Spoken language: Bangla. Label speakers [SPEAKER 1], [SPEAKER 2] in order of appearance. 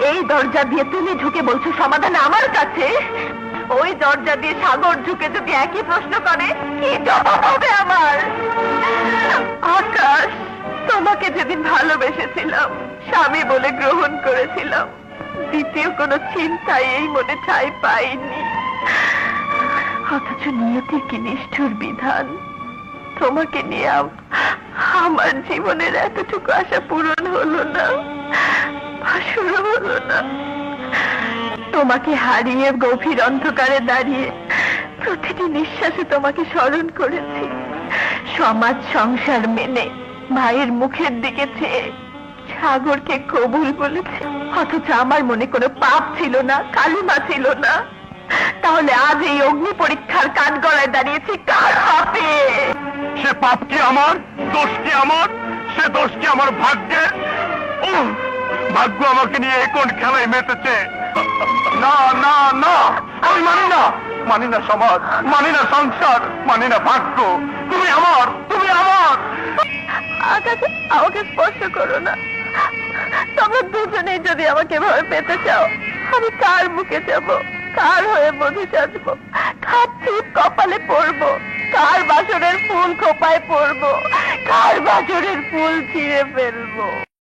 [SPEAKER 1] এই দরজা দিয়ে তুমি ঢুকে বলছো সমাধান আমার কাছে? ওই দরজা দিয়ে সাগর ঢুকে যদি একই প্রশ্ন করে, কি জবাব হবে আমার? আকাশ, তোমাকে যেদিন ভালোবেসেছিলাম, স্বামী বলে গ্রহণ করেছিলাম, দ্বিতীয় কোনো চিন্তাই এই মনে ঠাই পাইনি। অথচ নিয়তির কি নিষ্ঠুর বিধান? তোমাকে নিয়ে আম- আমার জীবনের এতটুকু আশা পূরণ হলো না। শুরু তোমাকে হারিয়ে গভীর অন্ধকারে দাঁড়িয়ে প্রতিটি নিঃশ্বাসে তোমাকে স্মরণ করেছি। সমাজ, সংসার মেনে ভাইয়ের মুখের দিকে চেয়ে সাগরকে কবুল বলেছে। অথচ আমার মনে কোনো পাপ ছিল না, কালিমা ছিল না। তাহলে আজ এই অগ্নি পরীক্ষার কাঠ গড়ায় দাঁড়িয়েছি কার পাপে?
[SPEAKER 2] সে পাপ কি আমার? দোষ কি আমার? সে দোষ কি আমার ভাগ্যে ও ভাগ্য আমাকে নিয়ে কোন খেলায় মেতেছে? না না না, আমি মানি না। মানি না সমাজ, মানি না সংসার, মানি না ভাগ্য। তুমি আমার তুমি আমার।
[SPEAKER 1] আমাকে স্পর্শ করো না। তোমরা দুজনেই যদি আমাকে এভাবে পেতে চাও, আমি কার মুখে যাব? কার হয়ে মধু চাচবো কার টিপ কপালে পড়ব? কার বাসরের ফুল খোপায় পড়ব? কার বাসরের ফুল ছিঁড়ে ফেলব?